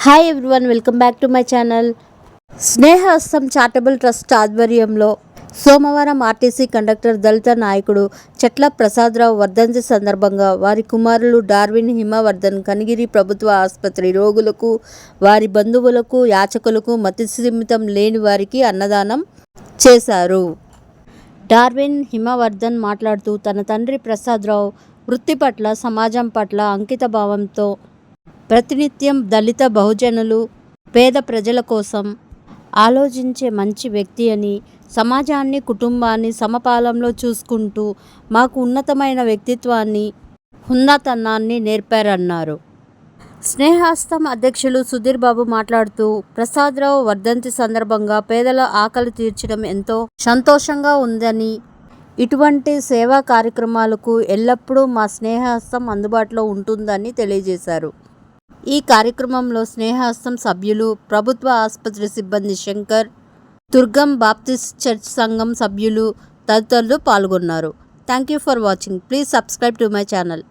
Hi everyone welcome back to my channel Snehahastam charitable trust ఆధ్వర్యంలో సోమవారం RTC conductor దళిత నాయకుడు చెట్ల ప్రసాదరావు వర్ధంతి సందర్భంగా వారి కుమారులు డార్విన్ హిమవర్ధన్ కనిగిరి ప్రభుత్వ ఆసుపత్రి రోగులకు వారి బంధువులకు యాచకులకు మతిస్థిమితం లేని వారికి అన్నదానం చేశారు. డార్విన్ హిమవర్ధన్ మాట్లాడుతూ తన తండ్రి ప్రసాదరావు వృత్తి పట్ల సమాజం పట్ల అంకిత భావంతో ప్రతినిత్యం దళిత బహుజనులు పేద ప్రజల కోసం ఆలోచించే మంచి వ్యక్తి అని సమాజాన్ని కుటుంబాన్ని సమపాలంలో చూసుకుంటూ మాకు ఉన్నతమైన వ్యక్తిత్వాన్ని ఉన్నతనాన్ని నేర్పారన్నారు. స్నేహాస్తం అధ్యక్షులు సుధీర్ బాబు మాట్లాడుతూ ప్రసాదరావు వర్ధంతి సందర్భంగా పేదల ఆకలి తీర్చడం ఎంతో సంతోషంగా ఉందని ఇటువంటి సేవా కార్యక్రమాలకు ఎల్లప్పుడూ మా స్నేహాస్తం అందుబాటులో ఉంటుందని తెలియజేశారు. ఈ కార్యక్రమంలో స్నేహాస్తం సభ్యులు ప్రభుత్వ ఆసుపత్రి సిబ్బంది శంకర్ దుర్గం బాప్తిస్ట్ చర్చ్ సంఘం సభ్యులు తదితరులు పాల్గొన్నారు. Thank you for watching please subscribe to my channel